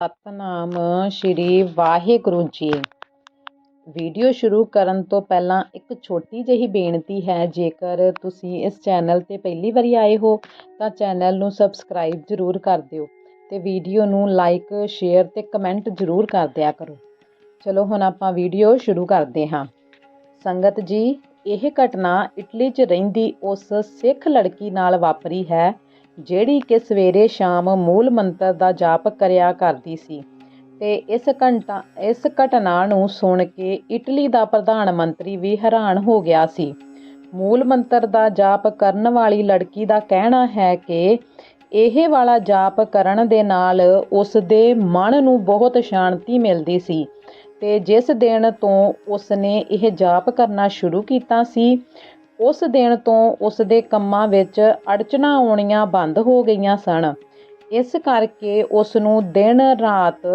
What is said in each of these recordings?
Satnam Shri Waheguru ji. Video ਸ਼ੁਰੂ ਕਰਨ ਤੋਂ ਪਹਿਲਾਂ ਇੱਕ ਛੋਟੀ ਜਿਹੀ ਬੇਨਤੀ ਹੈ, ਜੇਕਰ ਤੁਸੀਂ ਇਸ ਚੈਨਲ ਤੇ ਪਹਿਲੀ ਵਾਰੀ ਆਏ ਹੋ, ਤਾਂ ਚੈਨਲ ਨੂੰ ਸਬਸਕ੍ਰਾਈਬ ਜ਼ਰੂਰ ਕਰ ਦਿਓ ਤੇ ਵੀਡੀਓ ਨੂੰ ਲਾਈਕ, ਸ਼ੇਅਰ ਤੇ ਕਮੈਂਟ ਜ਼ਰੂਰ ਕਰ ਦਿਆ ਕਰੋ। ਚਲੋ, ਹੁਣ ਆਪਾਂ ਵੀਡੀਓ ਸ਼ੁਰੂ ਕਰਦੇ ਹਾਂ। ਸੰਗਤ ਜੀ, ਇਹ ਘਟਨਾ ਇਟਲੀ 'ਚ ਰਹਿੰਦੀ ਉਸ ਸਿੱਖ ਲੜਕੀ ਨਾਲ ਵਾਪਰੀ ਹੈ ਜਿਹੜੀ ਕਿ ਸਵੇਰੇ ਸ਼ਾਮ ਮੂਲ ਮੰਤਰ ਦਾ ਜਾਪ ਕਰਿਆ ਕਰਦੀ ਸੀ। ਤੇ ਇਸ ਘੰਟਾ, ਇਸ ਘਟਨਾ ਨੂੰ ਸੁਣ ਕੇ ਇਟਲੀ ਦਾ ਪ੍ਰਧਾਨ ਮੰਤਰੀ ਵੀ ਹੈਰਾਨ ਹੋ ਗਿਆ ਸੀ। ਮੂਲ ਮੰਤਰ ਦਾ ਜਾਪ ਕਰਨ ਵਾਲੀ ਲੜਕੀ ਦਾ ਕਹਿਣਾ ਹੈ ਕਿ ਇਹ ਵਾਲਾ ਜਾਪ ਕਰਨ ਦੇ ਨਾਲ ਉਸ ਦੇ ਮਨ ਨੂੰ ਬਹੁਤ ਸ਼ਾਂਤੀ ਮਿਲਦੀ ਸੀ ਤੇ ਜਿਸ ਦਿਨ ਤੋਂ ਉਸ ਨੇ ਇਹ ਜਾਪ ਕਰਨਾ ਸ਼ੁਰੂ ਕੀਤਾ ਸੀ ਉਸ ਦਿਨ ਤੋਂ ਉਸ ਦੇ ਕੰਮਾਂ ਵਿੱਚ ਅੜਚਣਾ ਆਉਣੀਆਂ ਬੰਦ ਹੋ ਗਈਆਂ ਸਨ। ਇਸ ਕਰਕੇ ਉਸ ਨੂੰ ਦਿਨ ਰਾਤ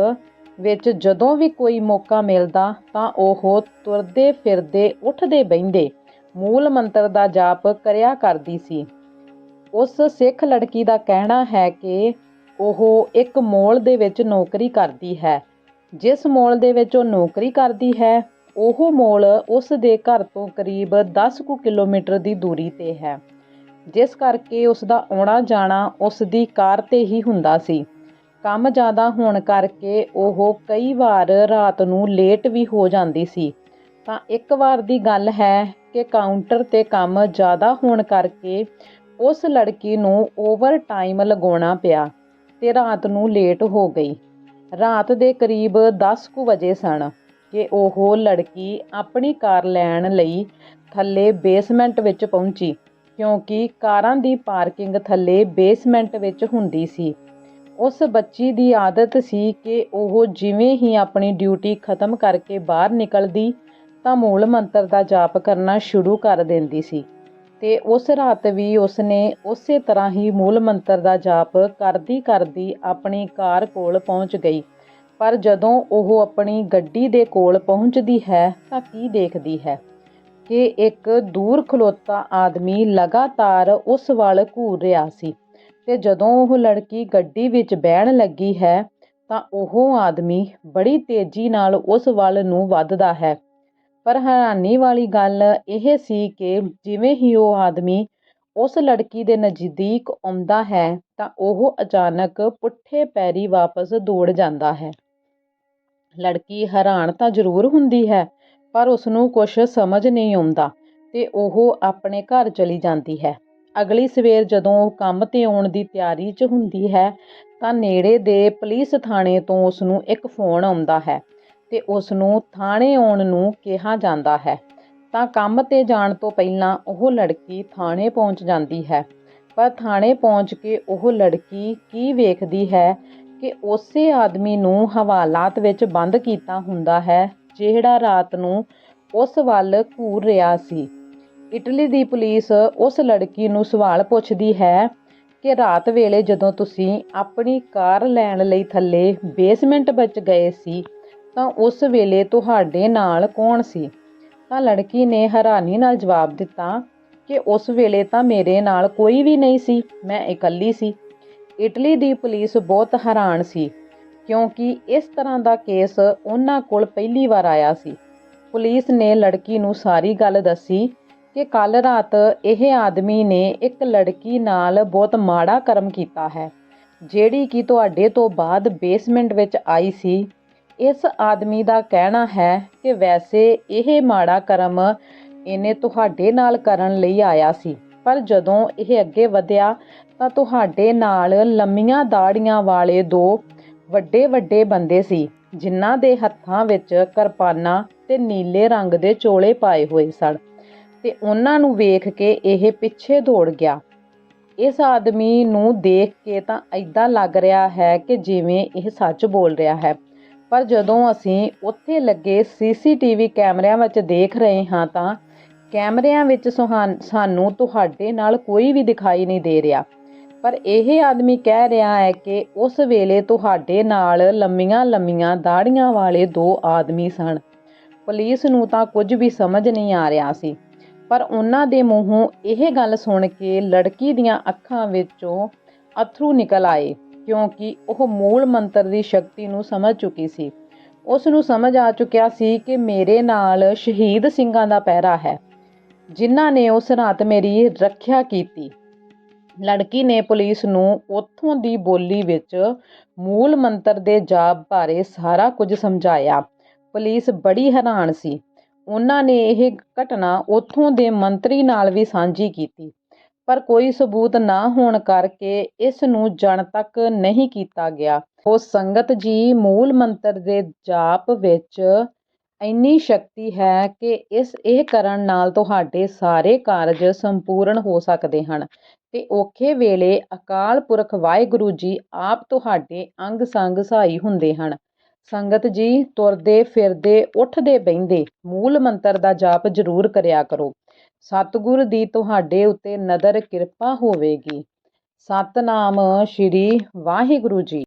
ਵਿੱਚ ਜਦੋਂ ਵੀ ਕੋਈ ਮੌਕਾ ਮਿਲਦਾ ਤਾਂ ਉਹ ਤੁਰਦੇ ਫਿਰਦੇ ਉੱਠਦੇ ਬਹਿੰਦੇ ਮੂਲ ਮੰਤਰ ਦਾ ਜਾਪ ਕਰਿਆ ਕਰਦੀ ਸੀ। ਉਸ ਸਿੱਖ ਲੜਕੀ ਦਾ ਕਹਿਣਾ ਹੈ ਕਿ ਉਹ ਇੱਕ ਮੋਲ ਦੇ ਵਿੱਚ ਨੌਕਰੀ ਕਰਦੀ ਹੈ। ਜਿਸ ਮੋਲ ਦੇ ਵਿੱਚ ਉਹ ਨੌਕਰੀ ਕਰਦੀ ਹੈ ਉਹ ਮੋਲ ਉਸ ਦੇ ਘਰ ਤੋਂ ਕਰੀਬ 10 ਕੁ ਕਿਲੋਮੀਟਰ ਦੀ ਦੂਰੀ ਤੇ ਹੈ। ਜਿਸ ਕਰਕੇ ਉਸ ਦਾ ਆਉਣਾ ਜਾਣਾ ਉਸ ਦੀ ਕਾਰ ਤੇ ਹੀ ਹੁੰਦਾ ਸੀ। ਕੰਮ ਜ਼ਿਆਦਾ ਹੋਣ ਕਰਕੇ ਉਹ ਕਈ ਵਾਰ ਰਾਤ ਨੂੰ ਲੇਟ ਵੀ ਹੋ ਜਾਂਦੀ ਸੀ। ਤਾਂ ਇੱਕ ਵਾਰ ਦੀ ਗੱਲ ਹੈ ਕਿ ਕਾਊਂਟਰ ਤੇ ਕੰਮ ਜ਼ਿਆਦਾ ਹੋਣ ਕਰਕੇ ਉਸ ਲੜਕੀ ਨੂੰ ਓਵਰ ਟਾਈਮ ਲਗਾਉਣਾ ਪਿਆ ਤੇ ਰਾਤ ਨੂੰ ਲੇਟ ਹੋ ਗਈ। ਰਾਤ ਦੇ ਕਰੀਬ 10 ਕੁ ਵਜੇ ਸਨ। ਕਿ ਉਹ ਲੜਕੀ ਆਪਣੀ ਕਾਰ ਲੈਣ ਲਈ ਥੱਲੇ ਬੇਸਮੈਂਟ ਵਿੱਚ ਪਹੁੰਚੀ, ਕਿਉਂਕਿ ਕਾਰਾਂ ਦੀ ਪਾਰਕਿੰਗ ਥੱਲੇ ਬੇਸਮੈਂਟ ਵਿੱਚ ਹੁੰਦੀ ਸੀ। ਉਸ ਬੱਚੀ ਦੀ ਆਦਤ ਸੀ ਕਿ ਉਹ ਜਿਵੇਂ ਹੀ ਆਪਣੀ ਡਿਊਟੀ ਖਤਮ ਕਰਕੇ ਬਾਹਰ ਨਿਕਲਦੀ, ਤਾਂ ਮੂਲ ਮੰਤਰ ਦਾ ਜਾਪ ਕਰਨਾ ਸ਼ੁਰੂ ਕਰ ਦਿੰਦੀ ਸੀ। ਤੇ ਉਸ ਰਾਤ ਵੀ ਉਸਨੇ ਉਸੇ ਤਰ੍ਹਾਂ ਹੀ ਮੂਲ ਮੰਤਰ ਦਾ ਜਾਪ ਕਰਦੀ ਕਰਦੀ ਆਪਣੀ ਕਾਰ ਕੋਲ ਪਹੁੰਚ ਗਈ। ਪਰ ਜਦੋਂ ਉਹ ਆਪਣੀ ਗੱਡੀ ਦੇ ਕੋਲ ਪਹੁੰਚਦੀ ਹੈ ਤਾਂ ਕੀ ਦੇਖਦੀ ਹੈ? ਕਿ ਇੱਕ ਦੂਰ ਖਲੋਤਾ ਆਦਮੀ ਲਗਾਤਾਰ ਉਸ ਵੱਲ ਘੂਰ ਰਿਹਾ ਸੀ ਤੇ ਜਦੋਂ ਉਹ ਲੜਕੀ ਗੱਡੀ ਵਿੱਚ ਬਹਿਣ ਲੱਗੀ ਹੈ ਤਾਂ ਉਹ ਆਦਮੀ ਬੜੀ ਤੇਜ਼ੀ ਨਾਲ ਉਸ ਵੱਲ ਨੂੰ ਵੱਧਦਾ ਹੈ। ਪਰ ਹੈਰਾਨੀ ਵਾਲੀ ਗੱਲ ਇਹ ਸੀ ਕਿ ਜਿਵੇਂ ਹੀ ਉਹ ਆਦਮੀ ਉਸ ਲੜਕੀ ਦੇ ਨਜ਼ਦੀਕ ਆਉਂਦਾ ਹੈ ਤਾਂ ਉਹ ਅਚਾਨਕ ਪੁੱਠੇ ਪੈਰੀ ਵਾਪਸ ਦੌੜ ਜਾਂਦਾ ਹੈ। ਲੜਕੀ ਹੈਰਾਨ ਤਾਂ ਜ਼ਰੂਰ ਹੁੰਦੀ ਹੈ, ਪਰ ਉਸ ਨੂੰ ਕੁਝ ਸਮਝ ਨਹੀਂ ਆਉਂਦਾ ਤੇ ਉਹ ਆਪਣੇ ਘਰ ਚਲੀ ਜਾਂਦੀ ਹੈ। ਅਗਲੀ ਸਵੇਰ ਜਦੋਂ ਉਹ ਕੰਮ ਤੇ ਆਉਣ ਦੀ ਤਿਆਰੀ 'ਚ ਹੁੰਦੀ ਹੈ, ਤਾਂ ਨੇੜੇ ਦੇ ਪੁਲਿਸ ਥਾਣੇ ਤੋਂ ਉਸ ਨੂੰ ਇੱਕ ਫੋਨ ਆਉਂਦਾ ਹੈ ਤੇ ਉਸ ਨੂੰ ਥਾਣੇ ਆਉਣ ਨੂੰ ਕਿਹਾ ਜਾਂਦਾ ਹੈ। ਤਾਂ ਕੰਮ ਤੇ ਜਾਣ ਤੋਂ ਪਹਿਲਾਂ ਉਹ ਲੜਕੀ ਥਾਣੇ ਪਹੁੰਚ ਜਾਂਦੀ ਹੈ। ਪਰ ਥਾਣੇ ਪਹੁੰਚ ਕੇ ਉਹ ਲੜਕੀ ਕੀ ਵੇਖਦੀ ਹੈ ਕਿ ਉਸੇ ਆਦਮੀ ਨੂੰ ਹਵਾਲਾਤ ਵਿੱਚ ਬੰਦ ਕੀਤਾ ਹੁੰਦਾ ਹੈ, ਜਿਹੜਾ ਰਾਤ ਨੂੰ ਉਸ ਵੱਲ ਘੂਰ ਰਿਹਾ ਸੀ। ਇਟਲੀ ਦੀ ਪੁਲਿਸ ਉਸ ਲੜਕੀ ਨੂੰ ਸਵਾਲ ਪੁੱਛਦੀ ਹੈ ਕਿ ਰਾਤ ਵੇਲੇ ਜਦੋਂ ਤੁਸੀਂ ਆਪਣੀ ਕਾਰ ਲੈਣ ਲਈ ਥੱਲੇ ਬੇਸਮੈਂਟ ਵਿੱਚ ਗਏ ਸੀ, ਤਾਂ ਉਸ ਵੇਲੇ ਤੁਹਾਡੇ ਨਾਲ ਕੌਣ ਸੀ? ਤਾਂ ਲੜਕੀ ਨੇ ਹੈਰਾਨੀ ਨਾਲ ਜਵਾਬ ਦਿੱਤਾ ਕਿ ਉਸ ਵੇਲੇ ਤਾਂ ਮੇਰੇ ਨਾਲ ਕੋਈ ਵੀ ਨਹੀਂ ਸੀ, ਮੈਂ ਇਕੱਲੀ ਸੀ। ਇਟਲੀ ਦੀ ਪੁਲਿਸ ਬਹੁਤ ਹੈਰਾਨ ਸੀ, ਕਿਉਂਕਿ ਇਸ ਤਰ੍ਹਾਂ ਦਾ ਕੇਸ ਉਹਨਾਂ ਕੋਲ ਪਹਿਲੀ ਵਾਰ ਆਇਆ ਸੀ। ਪੁਲਿਸ ਨੇ ਲੜਕੀ ਨੂੰ ਸਾਰੀ ਗੱਲ ਦੱਸੀ ਕਿ ਕੱਲ ਰਾਤ ਇਹ ਆਦਮੀ ਨੇ ਇੱਕ ਲੜਕੀ ਨਾਲ ਬਹੁਤ ਮਾੜਾ ਕਰਮ ਕੀਤਾ ਹੈ, ਜਿਹੜੀ ਕਿ ਤੁਹਾਡੇ ਤੋਂ ਬਾਅਦ ਬੇਸਮੈਂਟ ਵਿੱਚ ਆਈ ਸੀ। ਇਸ ਆਦਮੀ ਦਾ ਕਹਿਣਾ ਹੈ ਕਿ ਵੈਸੇ ਇਹ ਮਾੜਾ ਕਰਮ ਇਹਨੇ ਤੁਹਾਡੇ ਨਾਲ ਕਰਨ ਲਈ ਆਇਆ ਸੀ, ਪਰ ਜਦੋਂ ਇਹ ਅੱਗੇ ਵਧਿਆ ਤਾਂ ਤੁਹਾਡੇ ਨਾਲ ਲੰਮੀਆਂ ਦਾੜੀਆਂ ਵਾਲੇ ਦੋ ਵੱਡੇ ਵੱਡੇ ਬੰਦੇ ਸੀ, ਜਿਨ੍ਹਾਂ ਦੇ ਹੱਥਾਂ ਵਿੱਚ ਕਿਰਪਾਨਾਂ ਤੇ ਨੀਲੇ ਰੰਗ ਦੇ ਚੋਲੇ ਪਾਏ ਹੋਏ ਸਨ ਤੇ ਉਹਨਾਂ ਨੂੰ ਵੇਖ ਕੇ ਇਹ ਪਿੱਛੇ ਦੌੜ ਗਿਆ। ਇਸ ਆਦਮੀ ਨੂੰ ਦੇਖ ਕੇ ਤਾਂ ਐਦਾਂ ਲੱਗ ਰਿਹਾ ਹੈ ਕਿ ਜਿਵੇਂ ਇਹ ਸੱਚ ਬੋਲ ਰਿਹਾ ਹੈ। ਪਰ ਜਦੋਂ ਅਸੀਂ ਉੱਥੇ ਲੱਗੇ ਸੀਸੀਟੀਵੀ ਕੈਮਰਿਆਂ ਵਿੱਚ ਦੇਖ ਰਹੇ ਹਾਂ ਤਾਂ ਕੈਮਰਿਆਂ ਵਿੱਚ ਸਾਨੂੰ ਤੁਹਾਡੇ ਨਾਲ ਕੋਈ ਵੀ ਦਿਖਾਈ ਨਹੀਂ ਦੇ ਰਿਹਾ। ਪਰ ਇਹ ਆਦਮੀ ਕਹਿ ਰਿਹਾ ਹੈ ਕਿ ਉਸ ਵੇਲੇ ਤੁਹਾਡੇ ਨਾਲ ਲੰਮੀਆਂ ਲੰਮੀਆਂ ਦਾੜੀਆਂ ਵਾਲੇ ਦੋ ਆਦਮੀ ਸਨ। ਪੁਲਿਸ ਨੂੰ ਤਾਂ ਕੁਝ ਵੀ ਸਮਝ ਨਹੀਂ ਆ ਰਿਹਾ ਸੀ। ਪਰ ਉਹਨਾਂ ਦੇ ਮੂੰਹੋਂ ਇਹ ਗੱਲ ਸੁਣ ਕੇ ਲੜਕੀ ਦੀਆਂ ਅੱਖਾਂ ਵਿੱਚੋਂ ਅਥਰੂ ਨਿਕਲ ਆਏ, ਕਿਉਂਕਿ ਉਹ ਮੂਲ ਮੰਤਰ ਦੀ ਸ਼ਕਤੀ ਨੂੰ ਸਮਝ ਚੁੱਕੀ ਸੀ। ਉਸ ਨੂੰ ਸਮਝ ਆ ਚੁੱਕਿਆ ਸੀ ਕਿ ਮੇਰੇ ਨਾਲ ਸ਼ਹੀਦ ਸਿੰਘਾਂ ਦਾ ਪਹਿਰਾ ਹੈ, ਜਿਨ੍ਹਾਂ ਨੇ ਉਸ ਰਾਤ ਮੇਰੀ ਰੱਖਿਆ ਕੀਤੀ। ਲੜਕੀ ਨੇ ਪੁਲਿਸ ਨੂੰ ਉੱਥੋਂ ਦੀ ਬੋਲੀ ਵਿੱਚ ਮੂਲ ਮੰਤਰ ਦੇ ਜਾਪ ਬਾਰੇ ਸਾਰਾ ਕੁਝ ਸਮਝਾਇਆ। ਪੁਲਿਸ ਬੜੀ ਹੈਰਾਨ ਸੀ। ਉਹਨਾਂ ਨੇ ਇਹ ਘਟਨਾ ਉੱਥੋਂ ਦੇ ਮੰਤਰੀ ਨਾਲ ਵੀ ਸਾਂਝੀ ਕੀਤੀ, ਪਰ ਕੋਈ ਸਬੂਤ ਨਾ ਹੋਣ ਕਰਕੇ ਇਸ ਨੂੰ ਜਨਤਕ ਨਹੀਂ ਕੀਤਾ ਗਿਆ। ਉਹ ਸੰਗਤ ਜੀ ਮੂਲ ਮੰਤਰ ਦੇ ਜਾਪ ਵਿੱਚ ਇੰਨੀ ਸ਼ਕਤੀ ਹੈ ਕਿ ਇਸ ਇਹ ਕਰਨ ਨਾਲ ਤੁਹਾਡੇ ਸਾਰੇ ਕਾਰਜ ਸੰਪੂਰਨ ਹੋ ਸਕਦੇ ਹਨ। ਤੇ ਔਖੇ ਵੇਲੇ ਅਕਾਲ ਪੁਰਖ ਵਾਹਿਗੁਰੂ ਜੀ ਆਪ ਤੁਹਾਡੇ ਅੰਗ ਸੰਗ ਸਹਾਈ ਹੁੰਦੇ ਹਨ। ਸੰਗਤ ਜੀ, ਤੁਰਦੇ, ਫਿਰਦੇ, ਉੱਠਦੇ, ਬਹਿੰਦੇ, ਮੂਲ ਮੰਤਰ ਦਾ ਜਾਪ ਜ਼ਰੂਰ ਕਰਿਆ ਕਰੋ। ਸਤਿਗੁਰ ਦੀ ਤੁਹਾਡੇ ਉੱਤੇ ਨਦਰ ਕਿਰਪਾ ਹੋਵੇਗੀ। ਸਤਨਾਮ ਸ਼੍ਰੀ ਵਾਹਿਗੁਰੂ ਜੀ।